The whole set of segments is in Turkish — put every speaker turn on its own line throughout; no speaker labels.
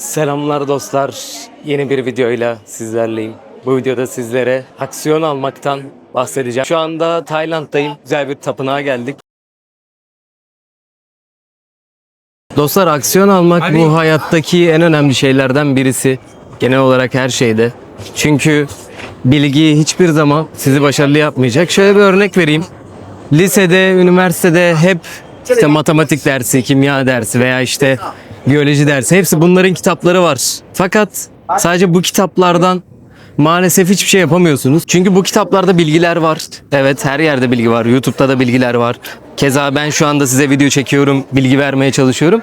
Selamlar dostlar. Yeni bir videoyla sizlerleyim. Bu videoda sizlere aksiyon almaktan bahsedeceğim. Şu anda Tayland'dayım. Güzel bir tapınağa geldik. Dostlar aksiyon almak bu hayattaki en önemli şeylerden birisi. Genel olarak her şeyde. Çünkü bilgi hiçbir zaman sizi başarılı yapmayacak. Şöyle bir örnek vereyim. Lisede, üniversitede hep işte matematik dersi, kimya dersi veya işte biyoloji dersi hepsi bunların kitapları var. Fakat sadece bu kitaplardan maalesef hiçbir şey yapamıyorsunuz. Çünkü bu kitaplarda bilgiler var. Evet her yerde bilgi var. YouTube'da da bilgiler var. Keza ben şu anda size video çekiyorum, bilgi vermeye çalışıyorum.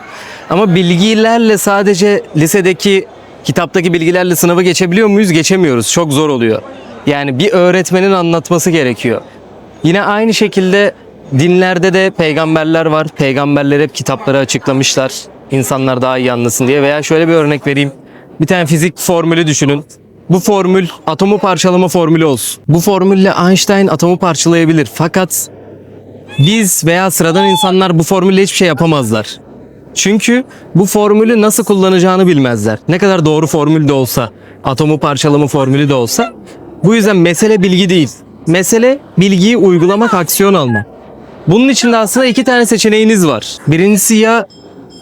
Ama bilgilerle sadece lisedeki kitaptaki bilgilerle sınavı geçebiliyor muyuz? Geçemiyoruz. Çok zor oluyor. Yani bir öğretmenin anlatması gerekiyor. Yine aynı şekilde dinlerde de peygamberler var. Peygamberler hep kitapları açıklamışlar. İnsanlar daha iyi anlasın diye. Veya şöyle bir örnek vereyim. Bir tane fizik formülü düşünün. Bu formül atomu parçalama formülü olsun. Bu formülle Einstein atomu parçalayabilir. Fakat biz veya sıradan insanlar bu formülle hiçbir şey yapamazlar. Çünkü bu formülü nasıl kullanacağını bilmezler. Ne kadar doğru formül de olsa, atomu parçalama formülü de olsa. Bu yüzden mesele bilgi değil. Mesele bilgiyi uygulamak, aksiyon almak. Bunun için de aslında iki tane seçeneğiniz var. Birincisi ya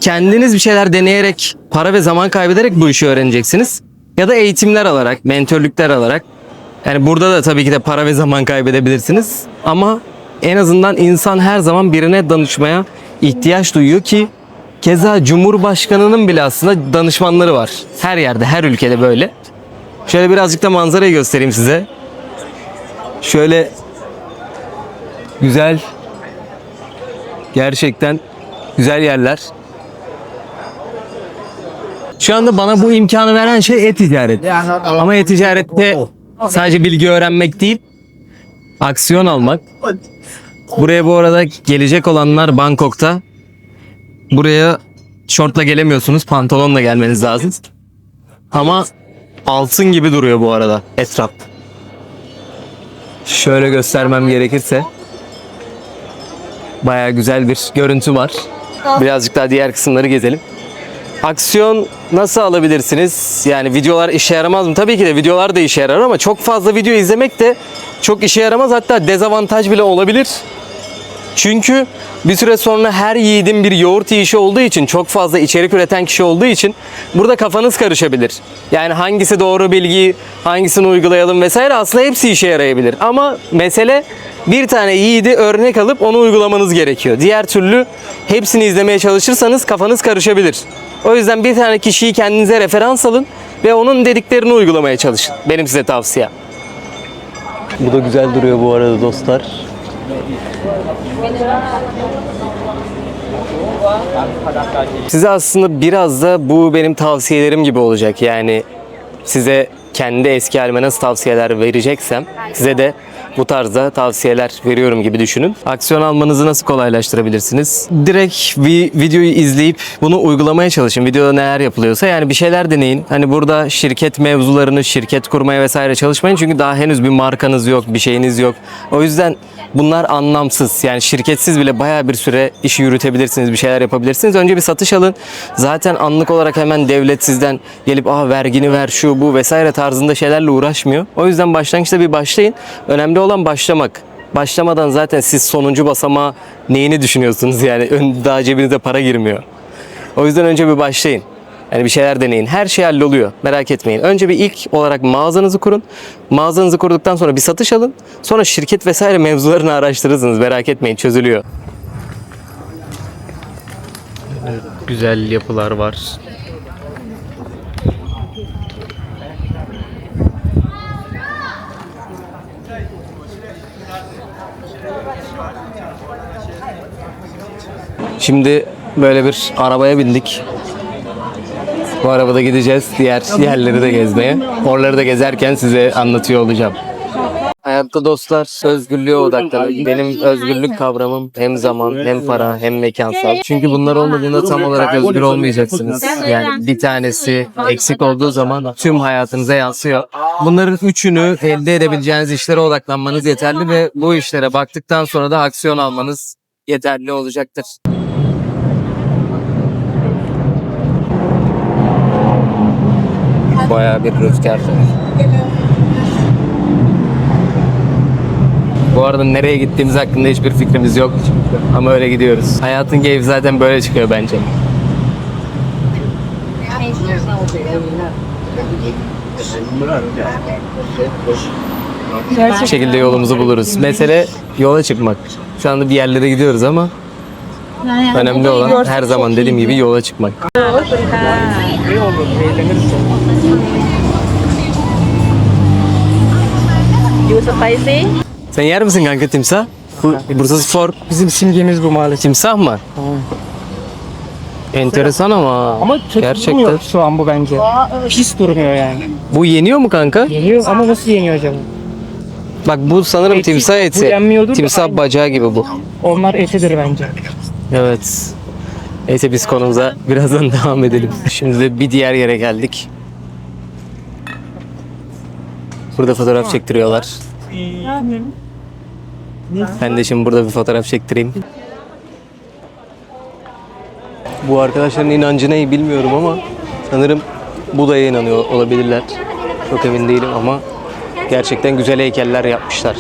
kendiniz bir şeyler deneyerek, para ve zaman kaybederek bu işi öğreneceksiniz. Ya da eğitimler alarak, mentörlükler alarak. Yani burada da tabii ki de para ve zaman kaybedebilirsiniz. Ama en azından insan her zaman birine danışmaya ihtiyaç duyuyor ki keza Cumhurbaşkanının bile aslında danışmanları var. Her yerde, her ülkede böyle. Şöyle birazcık da manzarayı göstereyim size. Şöyle güzel gerçekten güzel yerler. Şu anda bana bu imkanı veren şey e-ticaret. Ama e-ticarette sadece bilgi öğrenmek değil, aksiyon almak. Buraya bu arada gelecek olanlar Bangkok'ta. Buraya şortla gelemiyorsunuz, pantolonla gelmeniz lazım. Ama altın gibi duruyor bu arada etraf. Şöyle göstermem gerekirse baya güzel bir görüntü var. Birazcık daha diğer kısımları gezelim. Aksiyon nasıl alabilirsiniz? Yani videolar işe yaramaz mı? Tabii ki de videolar da işe yarar ama çok fazla video izlemek de çok işe yaramaz. Hatta dezavantaj bile olabilir. Çünkü bir süre sonra her yiğidin bir yoğurt yiyişi olduğu için çok fazla içerik üreten kişi olduğu için burada kafanız karışabilir. Yani hangisi doğru bilgi, hangisini uygulayalım vesaire aslında hepsi işe yarayabilir. Ama mesele bir tane yiğidi örnek alıp onu uygulamanız gerekiyor. Diğer türlü hepsini izlemeye çalışırsanız kafanız karışabilir. O yüzden bir tane kişiyi kendinize referans alın ve onun dediklerini uygulamaya çalışın. Benim size tavsiyem. Bu da güzel duruyor bu arada dostlar. Size aslında biraz da bu benim tavsiyelerim gibi olacak. Yani size kendi eski halime nasıl tavsiyeler vereceksem size de bu tarzda tavsiyeler veriyorum gibi düşünün. Aksiyon almanızı nasıl kolaylaştırabilirsiniz? Direkt bir videoyu izleyip bunu uygulamaya çalışın. Videoda neler yapılıyorsa yani bir şeyler deneyin. Hani burada şirket mevzularını, şirket kurmaya vesaire çalışmayın. Çünkü daha henüz bir markanız yok, bir şeyiniz yok. O yüzden bunlar anlamsız. Yani şirketsiz bile bayağı bir süre işi yürütebilirsiniz, bir şeyler yapabilirsiniz. Önce bir satış alın. Zaten anlık olarak hemen devlet sizden gelip ah vergini ver şu bu vesaire tarzında şeylerle uğraşmıyor. O yüzden başlangıçta bir başlayın. Önemli olan başlamak. Başlamadan zaten siz sonuncu basamağa neyini düşünüyorsunuz yani daha cebinize para girmiyor. O yüzden önce bir başlayın. Yani bir şeyler deneyin. Her şey halloluyor. Merak etmeyin. Önce bir ilk olarak mağazanızı kurun. Mağazanızı kurduktan sonra bir satış alın. Sonra şirket vesaire mevzularını araştırırsınız. Merak etmeyin çözülüyor. Güzel yapılar var. Şimdi böyle bir arabaya bindik. Bu arabada gideceğiz diğer yerleri de gezmeye. Oraları da gezerken size anlatıyor olacağım. Hayatta dostlar özgürlüğe odaklanın. Benim özgürlük kavramım hem zaman hem para hem mekansal. Çünkü bunlar olmadığında tam olarak özgür olmayacaksınız. Yani bir tanesi eksik olduğu zaman tüm hayatınıza yansıyor. Bunların üçünü elde edebileceğiniz işlere odaklanmanız yeterli ve bu işlere baktıktan sonra da aksiyon almanız yeterli olacaktır. Bayağı bir rüzgar. Bu arada nereye gittiğimiz hakkında hiçbir fikrimiz yok. Ama öyle gidiyoruz. Hayatın keyfi zaten böyle çıkıyor bence. Bir şekilde yolumuzu buluruz. Mesele yola çıkmak. Şu anda bir yerlere gidiyoruz ama önemli olan her zaman dediğim gibi yola çıkmak.
You spicy?
Sen yer misin kanka timsah? Bu Bursa Spor
Bizim simgemiz bu maalesef.
timsah mı? Enteresan ama.
Ama kötü
gerçekten.
durmuyor şu an bu bence. Pis durmuyor yani.
Bu yeniyor mu kanka?
Yeniyor ama nasıl yeniyor acaba?
Bak bu sanırım
Eti-
timsah
bu
eti.
yenmiyordur da
Timsah
aynı.
bacağı gibi bu.
Onlar etidir bence.
Evet. Neyse biz konumuza birazdan devam edelim. Şimdi de bir diğer yere geldik. Burada fotoğraf çektiriyorlar. Ben de şimdi burada bir fotoğraf çektireyim. Bu arkadaşların inancı ne bilmiyorum ama sanırım Buda'ya inanıyor olabilirler. Çok emin değilim ama gerçekten güzel heykeller yapmışlar.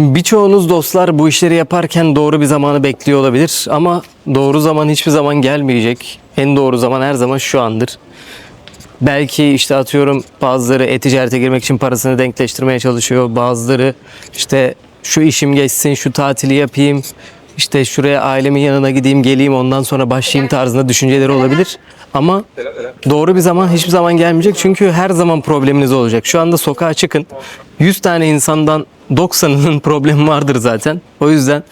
Birçoğunuz dostlar bu işleri yaparken doğru bir zamanı bekliyor olabilir ama doğru zaman hiçbir zaman gelmeyecek. En doğru zaman her zaman şu andır. Belki işte atıyorum bazıları e-ticarete girmek için parasını denkleştirmeye çalışıyor. Bazıları işte şu işim geçsin, şu tatili yapayım, işte şuraya ailemin yanına gideyim, geleyim ondan sonra başlayayım tarzında düşünceleri olabilir. Ama doğru bir zaman hiçbir zaman gelmeyecek çünkü her zaman probleminiz olacak. Şu anda sokağa çıkın. 100 tane insandan 90'ının problemi vardır zaten. O yüzden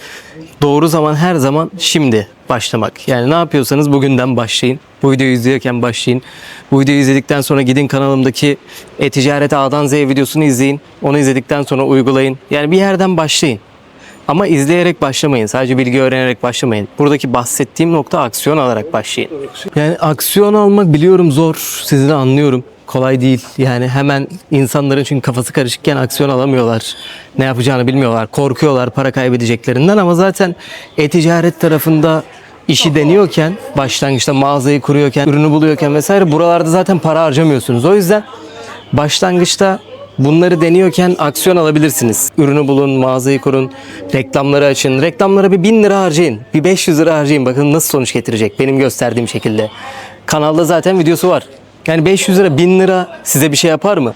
doğru zaman her zaman şimdi başlamak. Yani ne yapıyorsanız bugünden başlayın. Bu videoyu izliyorken başlayın. Bu videoyu izledikten sonra gidin kanalımdaki e-ticaret A'dan Z'ye videosunu izleyin. Onu izledikten sonra uygulayın. Yani bir yerden başlayın. Ama izleyerek başlamayın. Sadece bilgi öğrenerek başlamayın. Buradaki bahsettiğim nokta aksiyon alarak başlayın. Yani aksiyon almak biliyorum zor. Sizi de anlıyorum. Kolay değil. Yani hemen insanların çünkü kafası karışıkken aksiyon alamıyorlar. Ne yapacağını bilmiyorlar. Korkuyorlar para kaybedeceklerinden ama zaten e-ticaret tarafında işi deniyorken, başlangıçta mağazayı kuruyorken, ürünü buluyorken vesaire buralarda zaten para harcamıyorsunuz. O yüzden başlangıçta bunları deniyorken aksiyon alabilirsiniz. Ürünü bulun, mağazayı kurun, reklamları açın. Reklamlara bir 1000 lira harcayın, bir 500 lira harcayın. Bakın nasıl sonuç getirecek benim gösterdiğim şekilde. Kanalda zaten videosu var. Yani 500 lira, 1000 lira size bir şey yapar mı?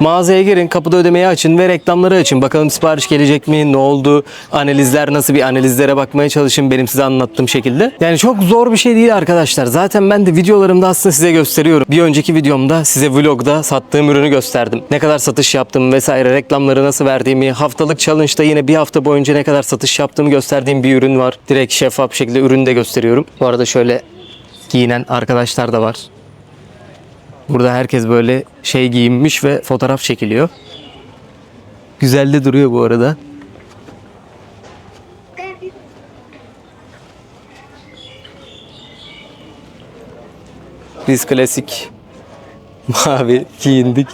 Mağazaya girin, kapıda ödemeyi açın ve reklamları açın. Bakalım sipariş gelecek mi, ne oldu, analizler nasıl bir analizlere bakmaya çalışın benim size anlattığım şekilde. Yani çok zor bir şey değil arkadaşlar. Zaten ben de videolarımda aslında size gösteriyorum. Bir önceki videomda size vlogda sattığım ürünü gösterdim. Ne kadar satış yaptım vesaire, reklamları nasıl verdiğimi, haftalık challenge'da yine bir hafta boyunca ne kadar satış yaptığımı gösterdiğim bir ürün var. Direkt şeffaf şekilde ürünü de gösteriyorum. Bu arada şöyle giyinen arkadaşlar da var. Burada herkes böyle şey giyinmiş ve fotoğraf çekiliyor. Güzel de duruyor bu arada. Biz klasik mavi giyindik.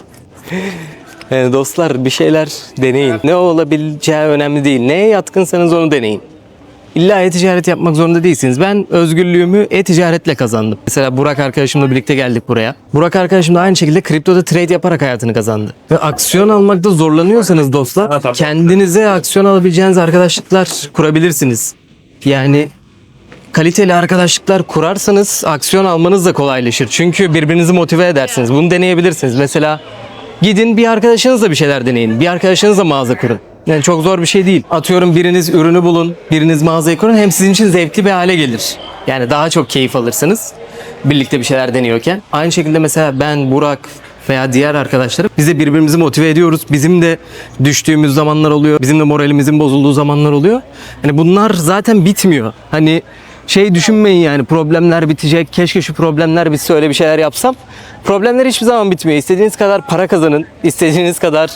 Yani dostlar bir şeyler deneyin. Ne olabileceği önemli değil. Neye yatkınsanız onu deneyin. İlla e-ticaret yapmak zorunda değilsiniz. Ben özgürlüğümü e-ticaretle kazandım. Mesela Burak arkadaşımla birlikte geldik buraya. Burak arkadaşım da aynı şekilde kriptoda trade yaparak hayatını kazandı. Ve aksiyon almakta zorlanıyorsanız dostlar kendinize aksiyon alabileceğiniz arkadaşlıklar kurabilirsiniz. Yani kaliteli arkadaşlıklar kurarsanız aksiyon almanız da kolaylaşır. Çünkü birbirinizi motive edersiniz. Bunu deneyebilirsiniz. Mesela gidin bir arkadaşınızla bir şeyler deneyin. Bir arkadaşınızla mağaza kurun. Yani çok zor bir şey değil. Atıyorum biriniz ürünü bulun, biriniz mağazayı kurun. Hem sizin için zevkli bir hale gelir. Yani daha çok keyif alırsınız. Birlikte bir şeyler deniyorken. Aynı şekilde mesela ben, Burak veya diğer arkadaşlarım biz de birbirimizi motive ediyoruz. Bizim de düştüğümüz zamanlar oluyor. Bizim de moralimizin bozulduğu zamanlar oluyor. Hani bunlar zaten bitmiyor. Hani şey düşünmeyin yani problemler bitecek. Keşke şu problemler bitse öyle bir şeyler yapsam. Problemler hiçbir zaman bitmiyor. İstediğiniz kadar para kazanın. istediğiniz kadar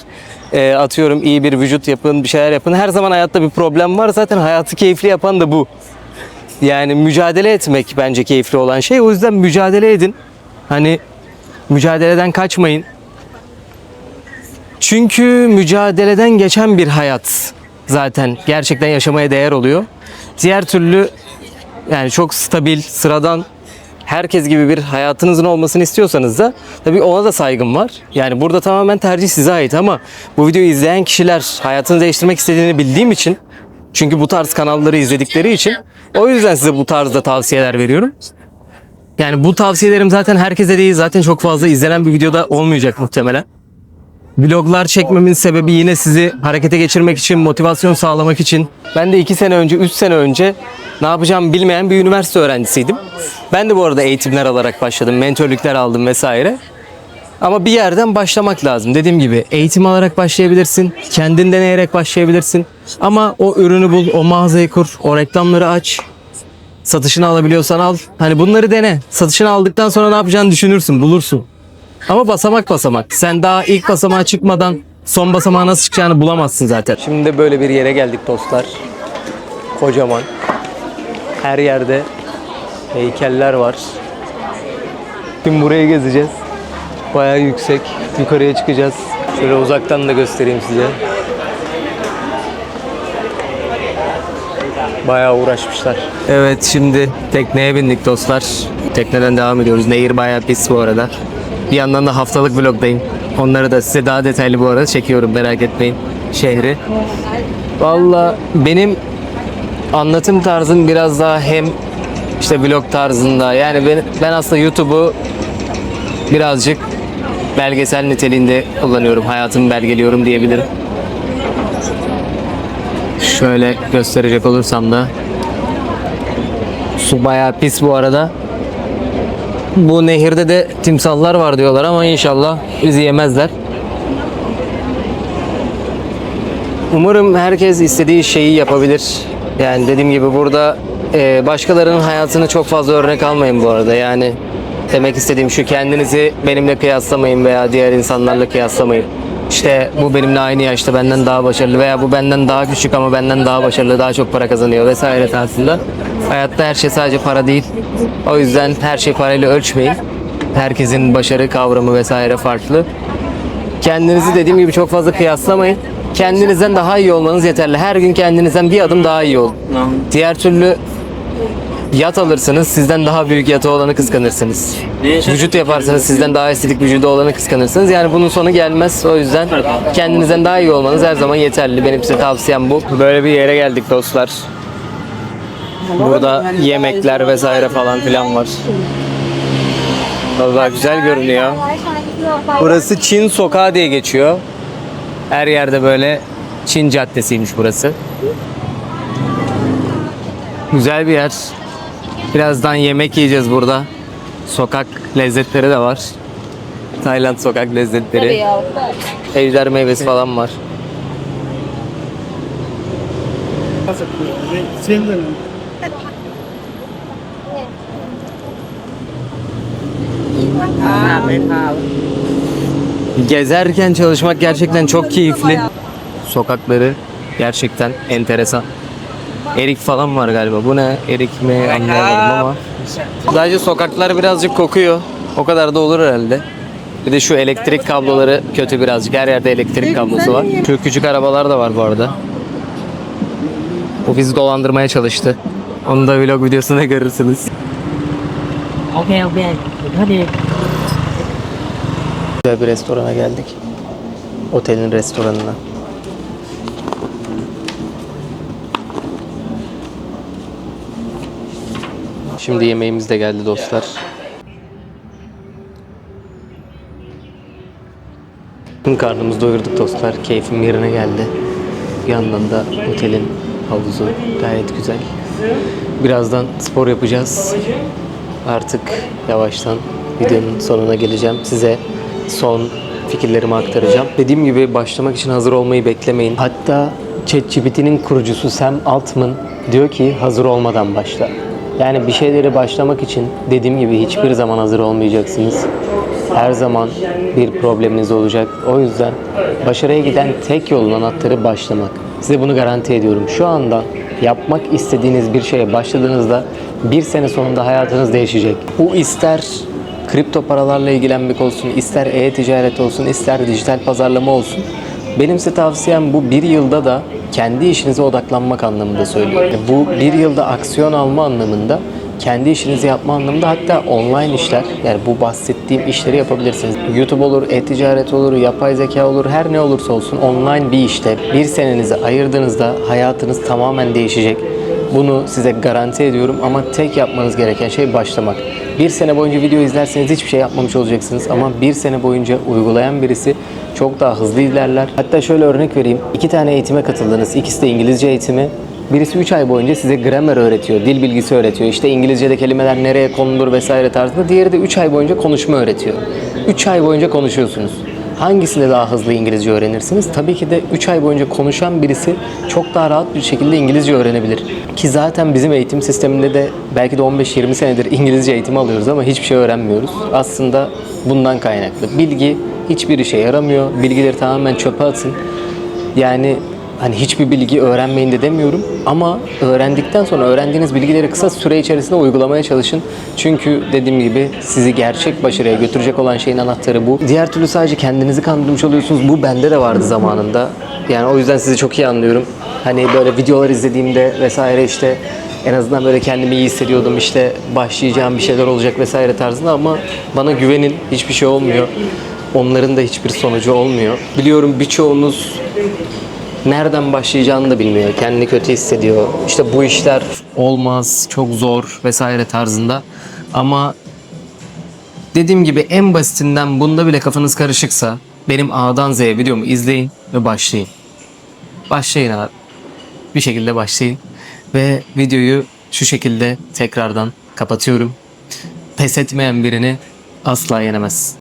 e, atıyorum iyi bir vücut yapın, bir şeyler yapın. Her zaman hayatta bir problem var. Zaten hayatı keyifli yapan da bu. Yani mücadele etmek bence keyifli olan şey. O yüzden mücadele edin. Hani mücadeleden kaçmayın. Çünkü mücadeleden geçen bir hayat zaten gerçekten yaşamaya değer oluyor. Diğer türlü yani çok stabil, sıradan herkes gibi bir hayatınızın olmasını istiyorsanız da tabii ona da saygım var. Yani burada tamamen tercih size ait ama bu videoyu izleyen kişiler hayatını değiştirmek istediğini bildiğim için çünkü bu tarz kanalları izledikleri için o yüzden size bu tarzda tavsiyeler veriyorum. Yani bu tavsiyelerim zaten herkese değil zaten çok fazla izlenen bir videoda olmayacak muhtemelen. Vloglar çekmemin sebebi yine sizi harekete geçirmek için, motivasyon sağlamak için. Ben de 2 sene önce, 3 sene önce ne yapacağımı bilmeyen bir üniversite öğrencisiydim. Ben de bu arada eğitimler alarak başladım, mentörlükler aldım vesaire. Ama bir yerden başlamak lazım. Dediğim gibi eğitim alarak başlayabilirsin, kendin deneyerek başlayabilirsin. Ama o ürünü bul, o mağazayı kur, o reklamları aç. Satışını alabiliyorsan al. Hani bunları dene. Satışını aldıktan sonra ne yapacağını düşünürsün, bulursun. Ama basamak basamak. Sen daha ilk basamağa çıkmadan son basamağa nasıl çıkacağını bulamazsın zaten. Şimdi de böyle bir yere geldik dostlar. Kocaman. Her yerde heykeller var. Şimdi burayı gezeceğiz. Bayağı yüksek. Yukarıya çıkacağız. Şöyle uzaktan da göstereyim size. Bayağı uğraşmışlar. Evet şimdi tekneye bindik dostlar. Tekneden devam ediyoruz. Nehir bayağı pis bu arada. Bir yandan da haftalık vlogdayım. Onları da size daha detaylı bu arada çekiyorum merak etmeyin şehri. Valla benim anlatım tarzım biraz daha hem işte vlog tarzında yani ben, ben aslında YouTube'u birazcık belgesel niteliğinde kullanıyorum. Hayatımı belgeliyorum diyebilirim. Şöyle gösterecek olursam da su bayağı pis bu arada. Bu nehirde de timsahlar var diyorlar ama inşallah bizi yemezler. Umarım herkes istediği şeyi yapabilir. Yani dediğim gibi burada e, başkalarının hayatını çok fazla örnek almayın bu arada. Yani demek istediğim şu kendinizi benimle kıyaslamayın veya diğer insanlarla kıyaslamayın. İşte bu benimle aynı yaşta benden daha başarılı veya bu benden daha küçük ama benden daha başarılı, daha çok para kazanıyor vesaire tarzında. Hayatta her şey sadece para değil. O yüzden her şey parayla ölçmeyin. Herkesin başarı kavramı vesaire farklı. Kendinizi dediğim gibi çok fazla kıyaslamayın. Kendinizden daha iyi olmanız yeterli. Her gün kendinizden bir adım daha iyi olun. Diğer türlü yat alırsınız, sizden daha büyük yatı olanı kıskanırsınız. Vücut yaparsanız sizden daha estetik vücudu olanı kıskanırsınız. Yani bunun sonu gelmez. O yüzden kendinizden daha iyi olmanız her zaman yeterli. Benim size tavsiyem bu. Böyle bir yere geldik dostlar. Burada yemekler vesaire falan filan var. Vallahi güzel görünüyor. Burası Çin Sokağı diye geçiyor. Her yerde böyle Çin Caddesi'ymiş burası. Güzel bir yer. Birazdan yemek yiyeceğiz burada. Sokak lezzetleri de var. Tayland sokak lezzetleri. Ejder meyvesi falan var. Gezerken çalışmak gerçekten çok keyifli. Sokakları gerçekten enteresan. Erik falan var galiba. Bu ne? Erik mi anlayamadım ama. Sadece sokaklar birazcık kokuyor. O kadar da olur herhalde. Bir de şu elektrik kabloları kötü birazcık. Her yerde elektrik kablosu var. Şu küçük arabalar da var bu arada. Bu bizi dolandırmaya çalıştı. Onu da vlog videosunda görürsünüz.
Okey okey. Hadi.
Güzel bir restorana geldik. Otelin restoranına. Şimdi yemeğimiz de geldi dostlar. Tüm karnımızı doyurduk dostlar. Keyfim yerine geldi. Bir yandan da otelin havuzu gayet güzel. Birazdan spor yapacağız. Artık yavaştan videonun sonuna geleceğim. Size son fikirlerimi aktaracağım. Dediğim gibi başlamak için hazır olmayı beklemeyin. Hatta ChatGPT'nin kurucusu Sam Altman diyor ki hazır olmadan başla. Yani bir şeyleri başlamak için dediğim gibi hiçbir zaman hazır olmayacaksınız. Her zaman bir probleminiz olacak. O yüzden başarıya giden tek yolun anahtarı başlamak. Size bunu garanti ediyorum. Şu andan yapmak istediğiniz bir şeye başladığınızda bir sene sonunda hayatınız değişecek. Bu ister kripto paralarla ilgilenmek olsun, ister e-ticaret olsun, ister dijital pazarlama olsun. Benim size tavsiyem bu bir yılda da kendi işinize odaklanmak anlamında söylüyorum. Bu bir yılda aksiyon alma anlamında kendi işinizi yapma anlamında hatta online işler yani bu bahsettiğim işleri yapabilirsiniz. YouTube olur, e-ticaret olur, yapay zeka olur her ne olursa olsun online bir işte bir senenizi ayırdığınızda hayatınız tamamen değişecek. Bunu size garanti ediyorum ama tek yapmanız gereken şey başlamak. Bir sene boyunca video izlerseniz hiçbir şey yapmamış olacaksınız ama bir sene boyunca uygulayan birisi çok daha hızlı ilerler. Hatta şöyle örnek vereyim. İki tane eğitime katıldınız. İkisi de İngilizce eğitimi. Birisi 3 ay boyunca size gramer öğretiyor, dil bilgisi öğretiyor. İşte İngilizce'de kelimeler nereye konulur vesaire tarzında. Diğeri de 3 ay boyunca konuşma öğretiyor. 3 ay boyunca konuşuyorsunuz. Hangisinde daha hızlı İngilizce öğrenirsiniz? Tabii ki de 3 ay boyunca konuşan birisi çok daha rahat bir şekilde İngilizce öğrenebilir. Ki zaten bizim eğitim sisteminde de belki de 15-20 senedir İngilizce eğitimi alıyoruz ama hiçbir şey öğrenmiyoruz. Aslında bundan kaynaklı. Bilgi hiçbir işe yaramıyor. Bilgileri tamamen çöpe atın. Yani hani hiçbir bilgi öğrenmeyin de demiyorum ama öğrendikten sonra öğrendiğiniz bilgileri kısa süre içerisinde uygulamaya çalışın. Çünkü dediğim gibi sizi gerçek başarıya götürecek olan şeyin anahtarı bu. Diğer türlü sadece kendinizi kandırmış oluyorsunuz. Bu bende de vardı zamanında. Yani o yüzden sizi çok iyi anlıyorum. Hani böyle videolar izlediğimde vesaire işte en azından böyle kendimi iyi hissediyordum işte başlayacağım bir şeyler olacak vesaire tarzında ama bana güvenin hiçbir şey olmuyor. Onların da hiçbir sonucu olmuyor. Biliyorum birçoğunuz nereden başlayacağını da bilmiyor. Kendini kötü hissediyor. İşte bu işler olmaz, çok zor vesaire tarzında. Ama dediğim gibi en basitinden bunda bile kafanız karışıksa benim A'dan Z'ye videomu izleyin ve başlayın. Başlayın abi. Bir şekilde başlayın. Ve videoyu şu şekilde tekrardan kapatıyorum. Pes etmeyen birini asla yenemez.